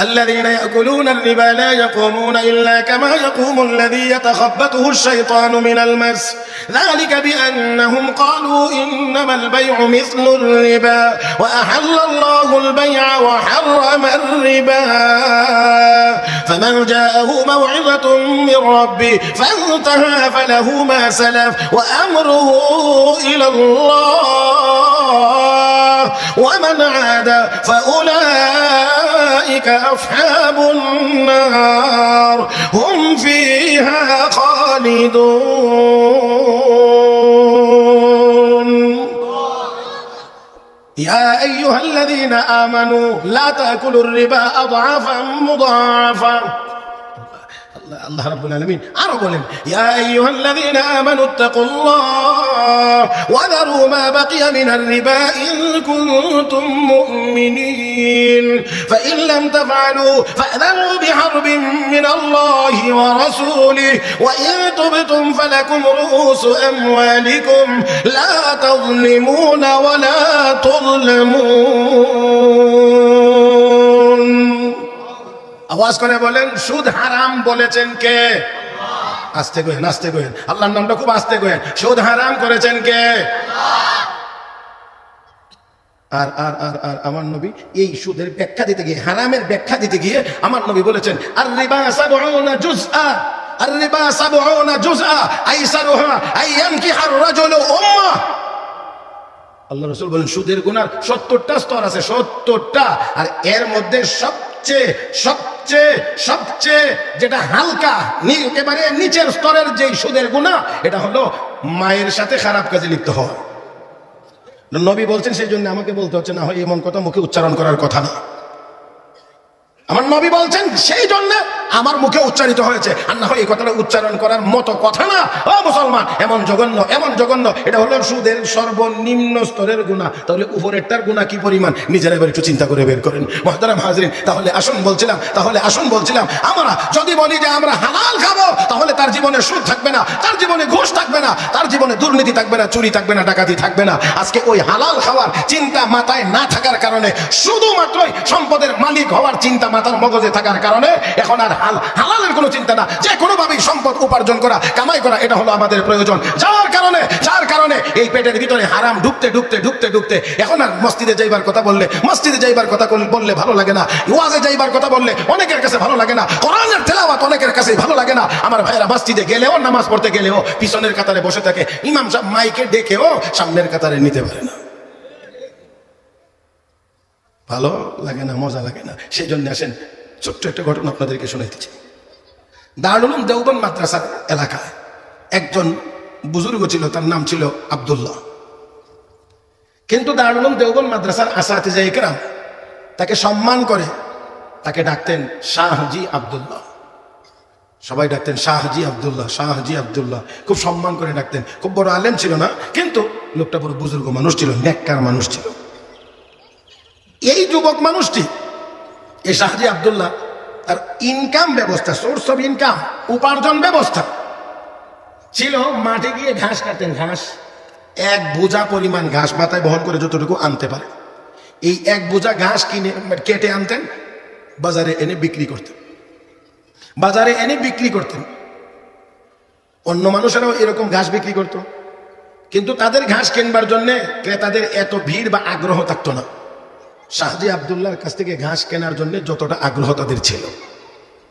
الذين يأكلون الربا لا يقومون إلا كما يقوم الذي يتخبطه الشيطان من المس. ذلك بأنهم قالوا إنما البيع مثل الربا وأحل الله البيع وحرم الربا. فمن جاءه موعظة من ربه فانتهى فله ما سلف وأمره إلى الله. ومن عاد فأولئك أصحاب النار. هم فيها خالدون. يا أيها الذين آمنوا لا تأكلوا الربا أضعافا مضاعفا الله رب العالمين. عربوا لهم يا أيها الذين آمنوا اتقوا الله وذروا ما بقي من الربا إن كنتم مؤمنين. فإن لم تفعلوا فأذنوا بحرب من الله ورسوله. وإن تبتم فلكم رؤوس أموالكم. لا تظلمون ولا تظلمون. আওয়াজ করে বলেন, সুদ হারাম বলেছেন কে? আস্তে গোয়েন আস্তে গোয়েন। আল্লাহর নামটা খুব আস্তে গোয়েন। সুদ হারাম করেছেন কে? আর আর আর আর আমার নবী এই সুদের ব্যাখ্যা দিতে গিয়ে, হারামের ব্যাখ্যা দিতে গিয়ে আমার নবী বলেছেন আর রিবা সাবউনা জুজআ আর রিবা সাবউনা জুজআ, আইসারুহা আইয়ানকিহার রাজুলু উম্মাহ আল্লাহ রসুল বলেন, সুদের গুনার সত্তরটা স্তর আছে, সত্তরটা। আর এর মধ্যে সবচেয়ে সবচেয়ে সবচেয়ে যেটা হালকা একেবারে নিচের স্তরের যে সুদের গুণা, এটা হলো মায়ের সাথে খারাপ কাজে লিপ্ত হওয়া। নবী বলছেন, সেই জন্য আমাকে বলতে হচ্ছে, না হয় এমন কথা মুখে উচ্চারণ করার কথা না। আমার নবী বলছেন, সেই জন্য আমার মুখে উচ্চারিত হয়েছে। আর না হয় এই কথাটা উচ্চারণ করার মতো কথা না। ও মুসলমান, এমন জঘন্য এমন জঘন্য। এটা হলো সুদের সর্বনিম্ন স্তরের গুণা। তাহলে উপরেরটার গুণা কি পরিমাণ? নিজেরা এবার একটু চিন্তা করে বের করেন। মহতারাম হাজরিন, তাহলে আসুন বলছিলাম, তাহলে আসুন বলছিলাম, আমরা যদি বলি যে আমরা হালাল খাব, তাহলে তার জীবনে সুদ থাকবে না, তার জীবনে ঘুষ থাকবে না, তার জীবনে দুর্নীতি থাকবে না, চুরি থাকবে না, ডাকাতি থাকবে না। আজকে ওই হালাল খাওয়ার চিন্তা মাথায় না থাকার কারণে, শুধুমাত্রই সম্পদের মালিক হওয়ার চিন্তা মাথার মগজে থাকার কারণে, এখন আর হাল হালালের কোনো চিন্তা না। যে কোনোভাবেই সম্পদ উপার্জন করা, কামাই করা, এটা হলো আমাদের প্রয়োজন। যার কারণে যার কারণে এই পেটের ভিতরে হারাম ঢুকতে ঢুকতে ঢুকতে ঢুকতে, এখন আর মসজিদে যাইবার কথা বললে, মসজিদে যাইবার কথা বললে ভালো লাগে না। ওয়াজে যাইবার কথা বললে অনেকের কাছে ভালো লাগে না। কোরআনের তেলাওয়াত অনেকের কাছে ভালো লাগে না। আমার ভাইরা মসজিদে গেলেও, নামাজ পড়তে গেলেও, পিছনের কাতারে বসে থাকে। ইমাম সাহেব মাইকে ডেকেও সামনের কাতারে নিতে পারে না। ভালো লাগে না, মজা লাগে না। সেই জন্য আসেন ছোট্ট একটা ঘটনা আপনাদেরকে শোনাইতেছি দারুলুম দেওবন মাদ্রাসার এলাকায় একজন বুজুর্গ ছিল, তার নাম ছিল আব্দুল্লাহ। কিন্তু দারুলুম দেওবন মাদ্রাসার আসাতে একরাম তাকে সম্মান করে তাকে ডাকতেন শাহজি আবদুল্লাহ। সবাই ডাকতেন শাহজি আবদুল্লাহ শাহজি আবদুল্লাহ। খুব সম্মান করে ডাকতেন। খুব বড় আলেম ছিল না, কিন্তু লোকটা বড় বুজুর্গ মানুষ ছিল, নেককার মানুষ ছিল। এই যুবক মানুষটি এই শাহজি আব্দুল্লাহ, তার ইনকাম ব্যবস্থা সোর্স অফ ইনকাম উপার্জন ব্যবস্থা। ছিল মাঠে গিয়ে ঘাস কাটতেন ঘাস। এক বোঝা পরিমাণ ঘাস মাথায় বহন করে যতটুকু আনতে পারে। এই এক বোঝা ঘাস কিনে, কেটে আনতেন, বাজারে এনে বিক্রি করতেন। বাজারে এনে বিক্রি করতেন। অন্য মানুষেরাও এরকম ঘাস বিক্রি করত। কিন্তু তাদের ঘাস কিনবার জন্যে ক্রেতাদের এত ভিড় বা আগ্রহ থাকতো না। শাহজি আবদুল্লাহর কাছ থেকে ঘাস কেনার জন্য যতটা আগ্রহ তাদের ছিল।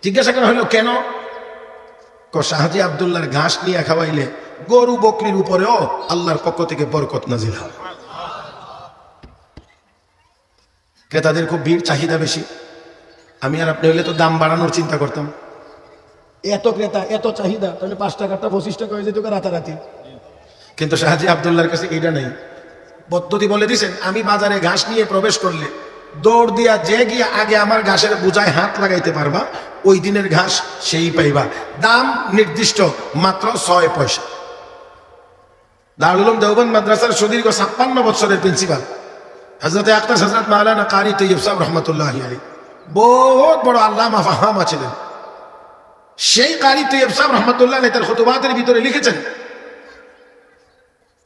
জিজ্ঞাসা করা হলো, কেন? শাহজি আবদুল্লাহর ঘাস নিয়ে খাওয়াইলে গরু বকরির উপরেও আল্লাহর পক্ষ থেকে বরকত নাজিল হয়। ক্রেতাদের খুব ভিড়, চাহিদা বেশি। আমি আর আপনি হইলে তো দাম বাড়ানোর চিন্তা করতাম। এত ক্রেতা, এত চাহিদা, তাহলে পাঁচ টাকাটা পঁচিশ টাকা হয়ে যেত রাতারাতি। কিন্তু শাহজি আবদুল্লাহর কাছে এইটা নেই। পদ্ধতি বলে দিছেন, আমি বাজারে ঘাস নিয়ে প্রবেশ করলে দৌড় দিয়া যে গিয়ে আগে আমার ঘাসের বোঝায় হাত লাগাইতে পারবা, ওই দিনের ঘাস সেই পাইবা। দাম নির্দিষ্ট, মাত্র ছয় পয়সা। দারুল উলুম দেওবন্দ মাদ্রাসার সুদীর্ঘ ছাপ্পান্ন বছরের প্রিন্সিপাল। হজরত আক্তার হজরত মাওলানা কারি তৈয়ব সাহেব রহমতুল্লাহ আলী বহুত বড় আল্লাহ ফাহামা ছিলেন। সেই কারি তৈয়ব সাহেব রহমতুল্লাহ তার খুতুবাতের ভিতরে লিখেছেন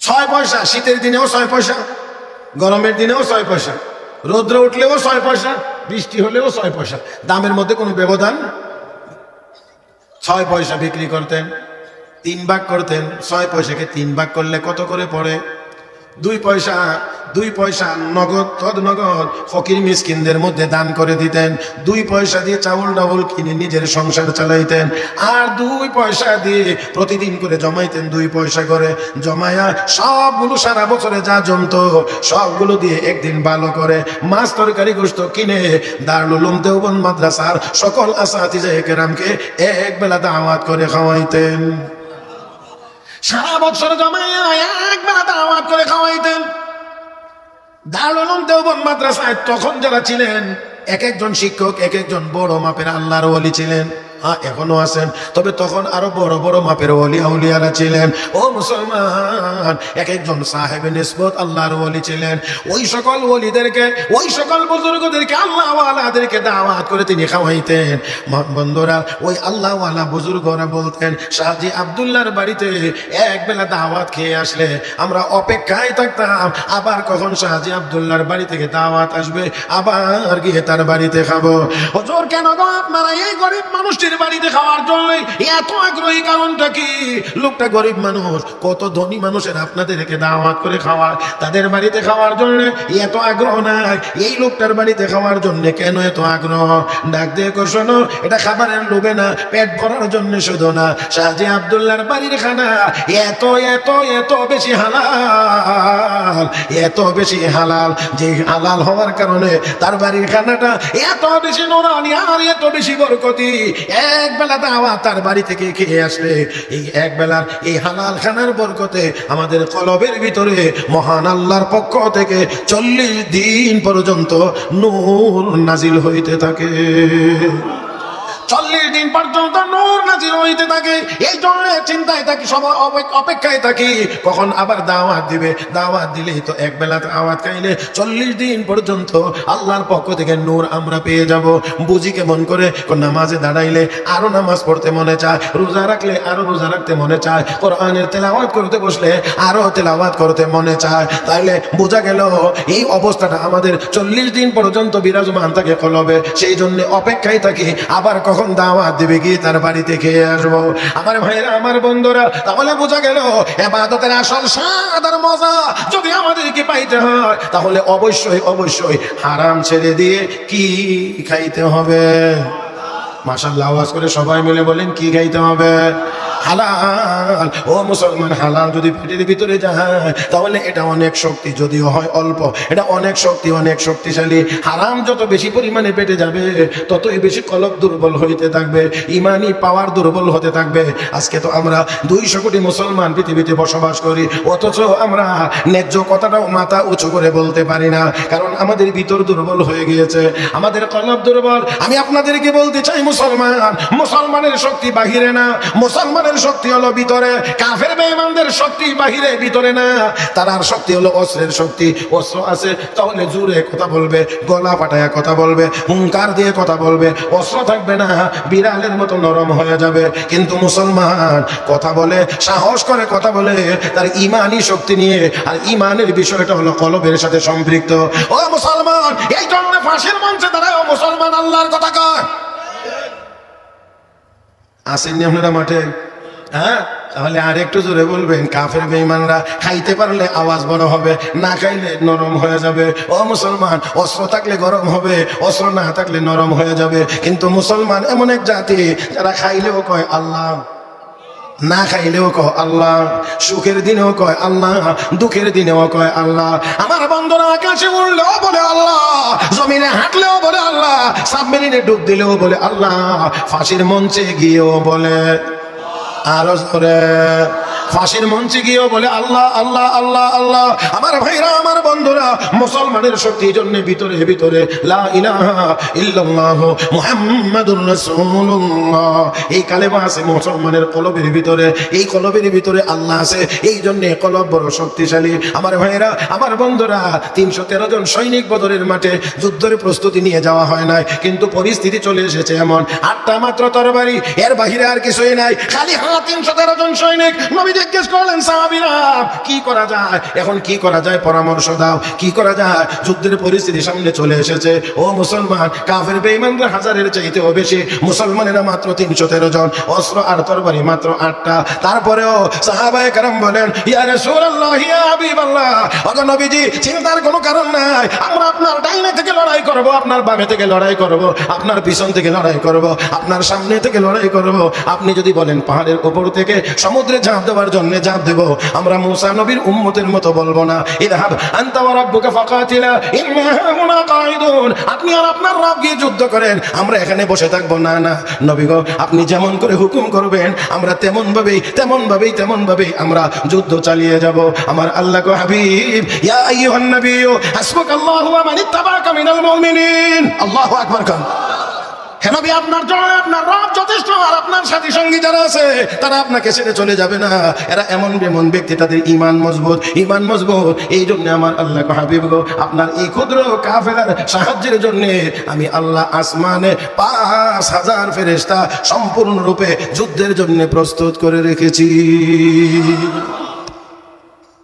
ছয় পয়সা, শীতের দিনেও ছয় পয়সা, গরমের দিনেও ছয় পয়সা, রৌদ্র উঠলেও ছয় পয়সা, বৃষ্টি হলেও ছয় পয়সা। দামের মধ্যে কোনো ব্যবধান? ছয় পয়সা বিক্রি করতেন, তিন ভাগ করতেন, ছয় পয়সাকে তিন ভাগ করলে কত করে পড়ে? দুই পয়সা দুই পয়সা নগদ তদ নগদ ফকির মিসকিনদের মধ্যে দান করে দিতেন। দুই পয়সা দিয়ে চাউল ডাউল কিনে নিজের সংসার চালাইতেন। আর দুই পয়সা দিয়ে প্রতিদিন করে জমাইতেন দুই পয়সা করে। জমায়া সবগুলো সারা বছরে যা জমতো, সবগুলো দিয়ে একদিন ভালো করে মাছ তরকারি গোস্ত কিনে দারুল উলুম দেওবন্দ মাদ্রাসার সকল আসাতিজা কেরামকে এক বেলা দাওয়াত করে খাওয়াইতেন। সারা বছর একবেলা করে খাওয়াইতেন। তখন যারা ছিলেন, এক একজন শিক্ষক, এক একজন বড় মাপের আল্লাহর ওলি ছিলেন। হ্যাঁ এখনও আছেন। তবে তখন আরও বড় বড় মাপের ওলি আউলিয়ারা ছিলেন। ও মুসলমান এক একজন সাহেব নিসবত আল্লাহর ওলি ছিলেন। ওই সকল ওলিদেরকে, ওই সকল বুজুর্গদেরকে, আল্লাহওয়ালাদেরকে দাওয়াত করে তিনি খাওয়াইতেন। বন্ধুরা, ওই আল্লাহওয়ালা বুজুর্গরা বলতেন শাহজি আবদুল্লাহর বাড়িতে এক বেলা দাওয়াত খেয়ে আসলে আমরা অপেক্ষায় থাকতাম। আবার কখন শাহজি আবদুল্লাহর বাড়ি থেকে দাওয়াত আসবে, আবার গিয়ে তার বাড়িতে খাব। হজুর, কেন গো আপনারা এই গরিব মানুষটির বাড়িতে খাওয়ার জন্য এত আগ্রহী কারণটা কি? লোকটা গরিব মানুষ কত ধনী মানুষের আপনাদেরকে দাওয়াত করে খাওয়ার তাদের বাড়িতে খাওয়ার জন্য এত আগ্রহ নাই এই লোকটার বাড়িতে খাওয়ার জন্য কেন এত আগ্রহ? ডাক দিয়ে কো, শোনো এটা খাবারের লোভে না পেট ভরার জন্য শুধু না শাহজি আবদুল্লাহর বাড়ির খানা এত এত এত বেশি হালাল এত বেশি হালাল যে হালাল হওয়ার কারণে তার বাড়ির খানাটা এত বেশি নোরানি আর এত বেশি বরকতি এক বেলা দাওয়া তার বাড়ি থেকে খেয়ে আসলে। এই এক বেলার এই হালাল খানার বরকতে আমাদের কলবের ভিতরে মহান আল্লাহর পক্ষ থেকে চল্লিশ দিন পর্যন্ত নূর নাজিল হইতে থাকে। চল্লিশ দিন পর্যন্ত নূর নাজির হইতে থাকে। এই জন্য চিন্তায় থাকি সবাই অপেক্ষায় থাকি। কখন আবার দাওয়াত দিবে? দাওয়াত দিলেই তো এক বেলা দাওয়াত খাইলে চল্লিশ দিন পর্যন্ত আল্লাহর পক্ষ থেকে নূর আমরা পেয়ে যাব। বুঝি কেমন করে? নামাজে দাঁড়াইলে আরও নামাজ পড়তে মনে চায়, রোজা রাখলে আরও রোজা রাখতে মনে চায়, কোরআনের তেলাওয়াত করতে বসলে আরও তেলাওয়াত করতে মনে চায়। তাইলে বোঝা গেল, এই অবস্থাটা আমাদের চল্লিশ দিন পর্যন্ত বিরাজমান থাকে কলবে। সেই জন্য অপেক্ষায় থাকি, আবার কখন দাওয়াত দিবে কি তার বাড়িতে খেয়ে আসব। আমার ভাইরা আমার বন্ধুরা, তাহলে বোঝা গেল এবাদতের আসল সাদার মজা যদি আমাদেরকে পাইতে হয়, তাহলে অবশ্যই অবশ্যই হারাম ছেড়ে দিয়ে কি খাইতে হবে? মাসাল্লা আওয়াজ করে সবাই মিলে বলেন, কি খাইতে হবে? হালাল। ও মুসলমান হালাল যদি পেটের ভিতরে যায়, তাহলে এটা অনেক শক্তি, যদিও হয় অল্প। এটা অনেক শক্তি, অনেক শক্তিশালী। হারাম যত বেশি পরিমাণে পেটে যাবে, ততই বেশি কলব দুর্বল হইতে থাকবে, ইমানি পাওয়ার দুর্বল হতে থাকবে। আজকে তো আমরা দুইশো কোটি মুসলমান পৃথিবীতে বসবাস করি, অথচ আমরা ন্যায্য কথাটাও মাথা উঁচু করে বলতে পারি না, কারণ আমাদের ভিতর দুর্বল হয়ে গিয়েছে। আমাদের কলব দুর্বল, আমি আপনাদেরকে বলতে চাই, মুসলমান, মুসলমানের শক্তি বাহিরে না, মুসলমানের শক্তি হলো ভিতরে, কাফের বেঈমানদের শক্তি বাহিরে, ভিতরে না। তার শক্তি হলো অস্ত্রের শক্তি। অস্ত্র আছে, তাহলে জোরে কথা বলবে, গলা পাটায়া কথা বলবে হুঙ্কার দিয়ে কথা বলবে। অস্ত্র থাকবে না, বিড়ালের মতো নরম হয়ে যাবে। কিন্তু মুসলমান কথা বলে, সাহস করে কথা বলে, তার ইমানই শক্তি নিয়ে। আর ইমানের বিষয়টা হলো কলবের সাথে সম্পৃক্ত। ও মুসলমান, এই জন্য ফাঁসির মঞ্চে দাঁড়ায়, ও মুসলমান, আল্লাহর কথা কয়। আসেননি আপনারা মাঠে? হ্যাঁ? তাহলে আর একটু জোরে বলবেন, কাফের বেঈমানরা খাইতে পারলে আওয়াজ বড় হবে, না খাইলে নরম হয়ে যাবে। ও মুসলমান, অস্ত্র থাকলে গরম হবে, অস্ত্র না থাকলে নরম হয়ে যাবে। কিন্তু মুসলমান এমন এক জাতি, যারা খাইলেও কয় আল্লাহ, না খাইলেও কয় আল্লাহ, সুখের দিনেও কয় আল্লাহ, দুঃখের দিনেও কয় আল্লাহ। আমার বন্ধুরা আকাশে উঠলেও বলে আল্লাহ, জমিনে হাঁটলেও বলে আল্লাহ, সাবমেরিনে ডুব দিলেও বলে আল্লাহ, ফাঁসির মঞ্চে গিয়েও বলে। আরও জোরে। ফাঁসির মঞ্চে গিয়েও বলে, আল্লাহ আল্লাহ আল্লাহ আল্লাহ। আমার ভাইরা, আমার বন্ধুরা, মুসলমানের শক্তির জন্য ভিতরে ভিতরে। এই কালেমা আছে মুসলমানের কলবের ভিতরে, এই কলবের ভিতরে আল্লাহ আছে। এই জন্য কলব বড় শক্তিশালী। আমার ভাইরা, আমার বন্ধুরা, তিনশো তেরো জন সৈনিক বদরের মাঠে যুদ্ধের প্রস্তুতি নিয়ে যাওয়া হয় নাই, কিন্তু পরিস্থিতি চলে এসেছে এমন। আটটা মাত্র তরবারি, এর বাহিরে আর কিছুই নাই। খালি হা, তিনশো তেরো জন সৈনিক নবীজি জিজ্ঞেস করলেন, সাহাবিরা, কি করা যায়? এখন কি করা যায়? পরামর্শ দাও। কি করা যায়? যুদ্ধের পরিস্থিতি সামনে চলে এসেছে। ও মুসলমান, কাফের বেঈমানরা হাজারের চাইতেও বেশি। মুসলমানেরা মাত্র তিনশো তেরো জন, অস্ত্র আর তরবারি মাত্র আটটা। তারপরেও সাহাবায়ে কারাম বলেন, ইয়া রাসূলুল্লাহ, ইয়া হাবিবাল্লাহ ওগো নবীজি, চিন্তার কোনো কারণ নাই। আমরা আপনার ডাইনে থেকে লড়াই করব, আপনার বামে থেকে লড়াই করব, আপনার পিছন থেকে লড়াই করব, আপনার সামনে থেকে লড়াই করব। আপনি যদি বলেন পাহাড়ের উপর থেকে সমুদ্রে ঝাঁপ দেওয়ার জন্য ঝাঁপ দেব। আমরা মুসা নবীর উম্মতের মতো বলব না। ইদহাব আনতা ওয়া রাব্বুকা ফাকাতিলা আপনি আর আপনার রব গিয়ে যুদ্ধ করেন, আমরা এখানে বসে থাকব। না না, নবী গো, আপনি যেমন করে হুকুম করবেন, আমরা তেমন ভাবেই তেমন ভাবেই তেমন ভাবেই আমরা যুদ্ধ চালিয়ে যাব। আমার আল্লাহ গো হাবিব, ইয়া আইয়ুহান নাবিয়্যু, হাসবুকাল্লাহু ওয়া মান ইত্তাবাআকা মিনাল মুমিনিন। আল্লাহু আকবার কান। হ্যাঁ নবী, আপনার জন্য আপনার রব যথেষ্ট আর আপনার সাথী সঙ্গী যারা আছে তারা আপনাকে ছেড়ে চলে যাবে না। এরা এমন এমন ব্যক্তি তাদের ইমান মজবুত ইমান মজবুত। এই জন্য আমার আল্লাহ হাবিব আপনার এই ক্ষুদ্র কাফেলার সাহায্যের জন্য আমি আল্লাহ আসমানে পাঁচ হাজার ফেরেস্তা সম্পূর্ণরূপে যুদ্ধের জন্য প্রস্তুত করে রেখেছি।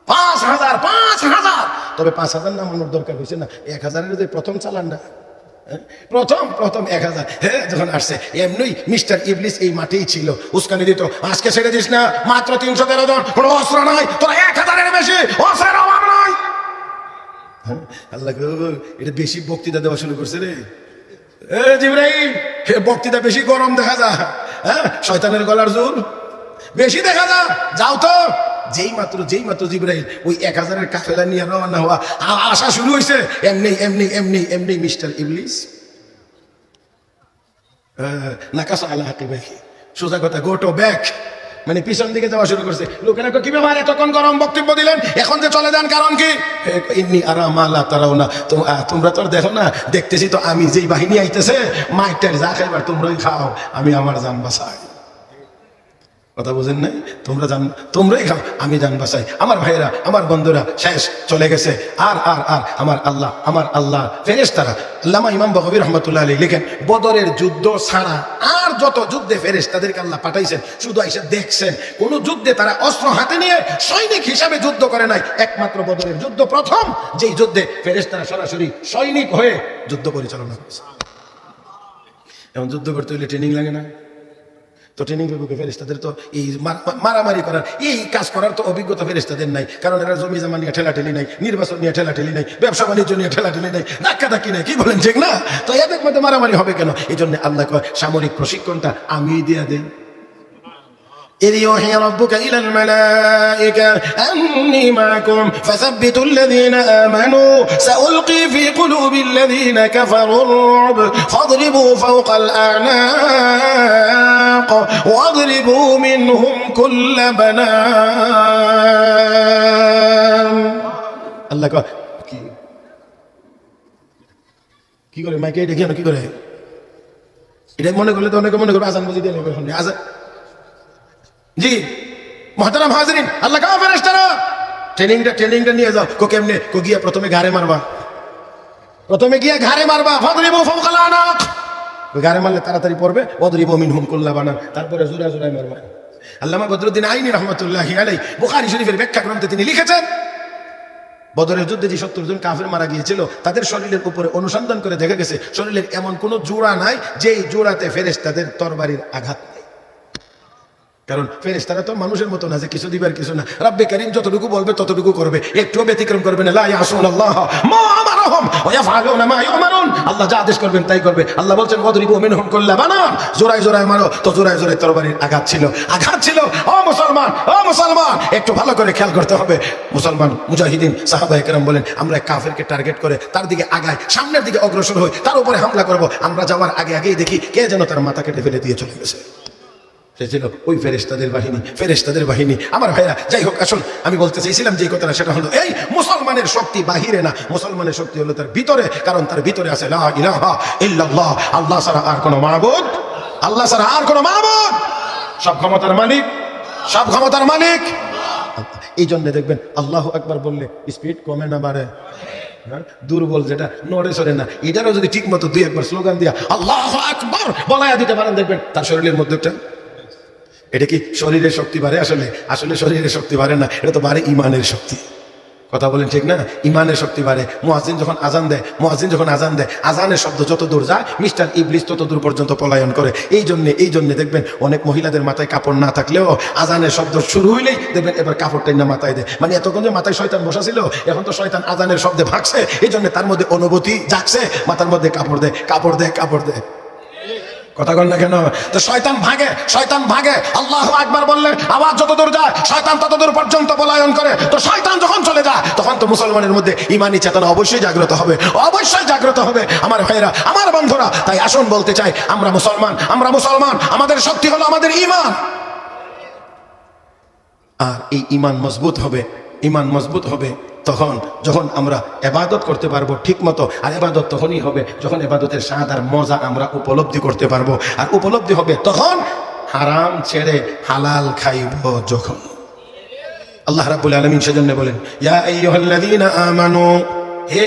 পাঁচ হাজার পাঁচ হাজার! তবে পাঁচ হাজার নামানোর দরকার হয়েছে না এক হাজারের যে প্রথম চালানটা হ্যাঁ? প্রথম প্রথম এক হাজার। হ্যাঁ যখন আসছে এমনি মিস্টার ইবলিস এই মাঠেই ছিল। উস্কানি দিত, আজকে ছেড়ে দিস না, মাত্র তিনশো তেরো জন, কোনো অস্ত্র নাই, তোরা এক হাজারের বেশি অস্ত্রের অভাব নাই। হ্যাঁ? আল্লাহ এটা বেশি বক্তৃতা দেওয়া শুরু করছে রে। জিব্রাহিম বক্তৃতা বেশি গরম দেখা যায়। হ্যাঁ শয়তানের গলার জোর। বেশি দেখা যায়। যাও তো। যেই মাত্র যেই মাত্র জিব্রাহিম ওই এক হাজারের কাফেলা নিয়ে রওনা হওয়া। আসা শুরু হয়েছে এমনি এমনি এমনি এমনি মিস্টার ইবলিস। নাকাশ আলা হাকিবাহি সোজা কথা গো টু ব্যাক মানে পিছন দিকে যাওয়া শুরু করছে। লোকেরা কি ব্যাপার? এতক্ষণ গরম বক্তব্য দিলেন? এখন যে চলে যান কারণ কি? এ, ইন্নি আরাম আল্লাহ তারাও না। তো তোমরা তো দেখো না। দেখতেছি তো আমি যেই বাহিনী আইতেছে মাইকটার যা খাইবার তোমরাই খাও। আমি আমার জান বাসাই কথা বুঝেন নাই? তোমরা জান তোমরাই খাও, আমি জান বাসাই আমার ভাইরা আমার বন্ধুরা, শেষ, চলে গেছে। আর আর আর, আমার আল্লাহ আমার আল্লাহ। ফেরেস তারা আল্লামা ইমাম বকবির রহমতুল্লাহ আলী লিখেন, বদরের যুদ্ধ ছাড়া আর যত যুদ্ধে ফেরেস তাদেরকে আল্লাহ পাঠাইছেন, শুধু এসে দেখছেন। কোন যুদ্ধে তারা অস্ত্র হাতে নিয়ে সৈনিক হিসাবে যুদ্ধ করে নাই। একমাত্র বদরের যুদ্ধ প্রথম, যেই যুদ্ধে ফেরেস তারা সরাসরি সৈনিক হয়ে যুদ্ধ পরিচালনা করেছে। এখন যুদ্ধ করতে হলে ট্রেনিং লাগে না। তো ট্রেনিং বিভাগে ফেরিস্তাদের তো এই মারামারি করার, এই কাজ করার তো অভিজ্ঞতা ফেরিস্তাদের নাই। কারণ এরা জমি জামা নিয়ে ঠেলাঠেলি নাই, নির্বাচন নিয়ে ঠেলা ঠেলি নাই, ব্যবসা বাণিজ্য নিয়ে ঠেলা ঠেলি নাই ধাক্কা ধাক্কি নাই, কি বলেন ঠিক না? তো এদের মধ্যে মারামারি হবে কেন? এই জন্য আল্লাহ কয়, সামরিক প্রশিক্ষণটা আমি দিয়ে দেই। إذ يوحي ربك إلى الملائكة أني معكم فثبتوا الذين آمنوا سألقي في قلوب الذين كفروا الرعب فاضربوا فوق الأعناق واضربوا منهم كل بنان الله কয় কি কি করে মাইকে এটা কি করে এটা মনে করলে তো অনেকে মনে করবে আজান বুঝি দিয়ে নেবে আজান জি। মহতারাম হাজরিন, আল্লাহ কাও ফেরেশতারা। ট্রেনিংটা ট্রেনিংটা নিয়ে যাও। কো কেমনে? কো গিয়া প্রথমে ঘাড়ে মারবা। প্রথমে গিয়া ঘাড়ে মারবা। ফাদরিবু ফাওকাল আনাক ঘাড়ে মারলে তাড়াতাড়ি পড়বে। ওদরিবু মিনহুম কুল্লাবানা তারপরে জোরে জোরে মারবা। আল্লামা বদরুদ্দিন আইনি রহমতুল্লাহি আলাই বুখারী শরীফের ব্যাখ্যা গ্রন্থে তিনি লিখেছেন, বদরের যুদ্ধে যে সত্তর জন কাফের মারা গিয়েছিল, তাদের শরীরের উপরে অনুসন্ধান করে দেখা গেছে, শরীরের এমন কোনো জোড়া নাই, যেই জোড়াতে ফেরেস তাদের তরবারির আঘাত। কারণ ফেরেশতারা তো মানুষের মতো না যে কিছু দিবার কিছু না। রাব্বে কারীম যতটুকু বলবে, ততটুকু করবে। একটু ব্যতিক্রম করবে আল্লাহ যা আদেশ করবেন তাই করবে। আল্লাহ বলছেন, ওয়াদরিবু মিনহুম কুল্লাবানা জোরায় জোরায় মারো। তো জোরায় জোরায় তরবারির আঘাত ছিল। আঘাত ছিল। ও মুসলমান ও মুসলমান! একটু ভালো করে খেয়াল করতে হবে। মুসলমান, মুজাহিদিন, সাহাবায়ে কেরাম বলেন, আমরা কাফেরকে টার্গেট করে তার দিকে আগায়, সামনের দিকে অগ্রসর হই, তার উপরে হামলা করব। আমরা যাওয়ার আগে আগেই দেখি কে যেন তার মাথা কেটে ফেলে দিয়ে চলে গেছে। সে ছিল ওই ফেরেস্তাদের বাহিনী ফেরেস্তাদের বাহিনী। আমার ভাইরা, যাই হোক, আসুন, আমি বলতে চাইছিলাম যে কথাটা, সেটা হলো, এই মুসলমানের শক্তি বাহিরে না। মুসলমানের শক্তি হলো তার ভিতরে, কারণ তার ভিতরে আছে লা আল্লাহ ছাড়া আর কোনো মাহবুদ আল্লাহ ছাড়া আর কোনো মাহবুদ সব ক্ষমতার মালিক, সব ক্ষমতার মালিক। এই জন্য দেখবেন, আল্লাহ একবার বললে, স্পিড কমে না বাড়ে। হ্যাঁ? দুর্বল যেটা, নড়ে সরে না। এটারও যদি ঠিক মতো দুই একবার স্লোগান দিয়া, আল্লাহ একবার বলাইয়া দিতে পারেন, দেখবেন, তার শরীরের মধ্যে একটা এটা কি শরীরের শক্তি বাড়ে? আসলে আসলে শরীরের শক্তি বাড়ে না, এটা তো বাড়ে ইমানের শক্তি। কথা বলেন ঠিক না? ইমানের শক্তি বাড়ে। মুয়াজিন যখন আজান দেয় মহাজিন যখন আজান দেয় আজানের শব্দ যত দূর যায়, মিস্টার ইবলিস তত দূর পর্যন্ত পলায়ন করে। এই জন্যে, এই জন্য দেখবেন অনেক মহিলাদের মাথায় কাপড় না থাকলেও আজানের শব্দ শুরু হইলেই দেখবেন এবার কাপড়টাই না মাথায় দেয়। মানে এতক্ষণ যে মাথায় শয়তান বসা ছিল, এখন তো শয়তান আজানের শব্দে ভাগছে এই জন্য তার মধ্যে অনুভূতি জাগছে, মাথার মধ্যে কাপড় দেয় কাপড় দেয় কাপড় দেয়। কথা কন না কেন? তো শয়তান ভাগে শয়তান ভাগে আল্লাহ আকবার বললে আওয়াজ যত দূর যায়, শয়তান তত দূর পর্যন্ত পলায়ন করে। তো শয়তান যখন চলে যায়, তখন তো মুসলমানের মধ্যে ইমানি চেতনা অবশ্যই জাগ্রত হবে। অবশ্যই জাগ্রত হবে। আমার ভাইরা আমার বন্ধুরা, তাই আসুন বলতে চাই, আমরা মুসলমান আমরা মুসলমান, আমাদের শক্তি হলো আমাদের ইমান আর এই ইমান মজবুত হবে ইমান মজবুত হবে। তখন যখন আমরা এবাদত করতে পারব ঠিক মতো, আর এবাদত তখনই হবে যখন এবাদতের স্বাদ আর মজা আমরা উপলব্ধি করতে পারব। আর উপলব্ধি হবে তখন হারাম ছেড়ে হালাল খাইব যখন। আল্লাহ রাবুল আলমিন সেজন্য বলেন আমানু, হে